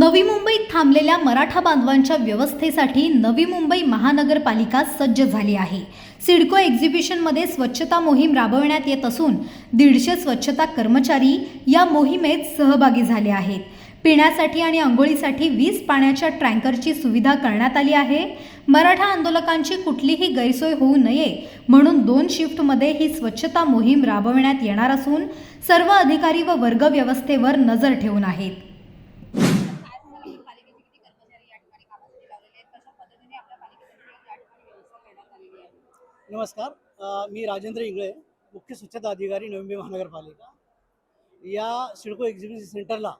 नवी मुंबईत थांबलेल्या मराठा बांधवांच्या व्यवस्थेसाठी नवी मुंबई महानगरपालिका सज्ज झाली आहे. सिडको एक्झिबिशनमध्ये स्वच्छता मोहीम राबवण्यात येत असून दीडशे स्वच्छता कर्मचारी या मोहिमेत सहभागी झाले आहेत. पिण्यासाठी आणि आंघोळीसाठी वीज पाण्याच्या ट्रँकरची सुविधा करण्यात आली आहे. मराठा आंदोलकांची कुठलीही गैरसोय होऊ नये म्हणून दोन शिफ्टमध्ये ही स्वच्छता मोहीम राबवण्यात येणार असून सर्व अधिकारी व वर्ग व्यवस्थेवर नजर ठेवून आहेत आज नवीन पालिकेचे किती कर्मचारी या ठिकाणी कामासाठी लावलेले आहेत कशा पद्धतीने आपल्या पालिकेसाठी या ठिकाणी व्यवस्था करण्यात आलेली आहे नमस्कार. मी राजेंद्र इंगळे मुख्य स्वच्छता अधिकारी नवी मुंबई महानगरपालिका. या सिडको एक्झिबिशन सेंटरला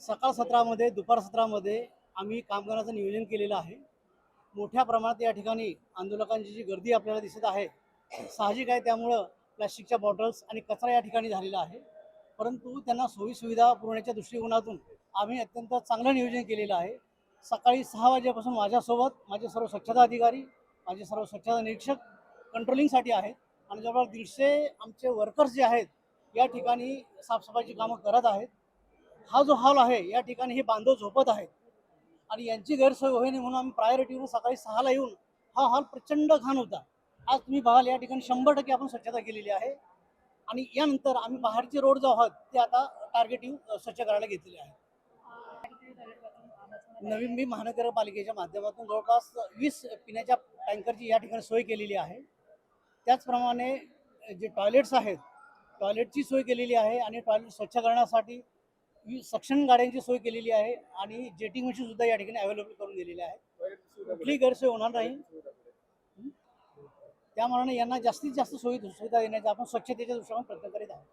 सकाळ सत्रामध्ये दुपार सत्रामध्ये आम्ही कामगारांचं नियोजन केलेलं आहे. मोठ्या प्रमाणात या ठिकाणी आंदोलकांची जी गर्दी आपल्याला दिसत आहे साहजिक आहे त्यामुळं प्लॅस्टिकच्या बॉटल्स आणि कचरा या ठिकाणी झालेला आहे. परंतु त्यांना सोयीसुविधा पुरवण्याच्या दृष्टिकोनातून आम्ही अत्यंत चांगलं नियोजन केलेलं आहे. सकाळी सहा वाजेपासून माझ्यासोबत माझे सर्व स्वच्छता अधिकारी माझे सर्व स्वच्छता निरीक्षक कंट्रोलिंगसाठी आहेत आणि जवळपास दीडशे आमचे वर्कर्स जे आहेत या ठिकाणी साफसफाईची कामं करत आहेत. हा जो हॉल आहे या ठिकाणी हे बांधव झोपत आहेत. आणि यांची गैरसोय होईल म्हणून आम्ही प्रायोरिटीवर सकाळी सहाला येऊन हा हॉल प्रचंड घाण होता. आज तुम्ही बघाल या ठिकाणी शंभर टक्के आपण स्वच्छता केलेली आहे. आणि यानंतर आम्ही बाहेरचे रोड जो आहोत ते आता टार्गेटिंग स्वच्छ करायला घेतलेले आहे. नवीन मी महानगरपालिकेच्या माध्यमातून जवळपास वीस पिण्याच्या टँकरची या ठिकाणी सोय केलेली आहे. त्याचप्रमाणे जे टॉयलेट्स आहेत टॉयलेटची सोय केलेली आहे आणि टॉयलेट स्वच्छ करण्यासाठी सक्षम सक्शन गाड्यांची सोय केलेली आहे आणि जेटिंग मशीन सुद्धा या ठिकाणी अवेलेबल करून दिलेली आहे कुठली गैरसोय होणार नाही. त्यामुळे यांना जास्तीत जास्त सोयी सुविधा देण्याचा आपण स्वच्छतेच्या दृष्टीने प्रयत्न करीत आहोत.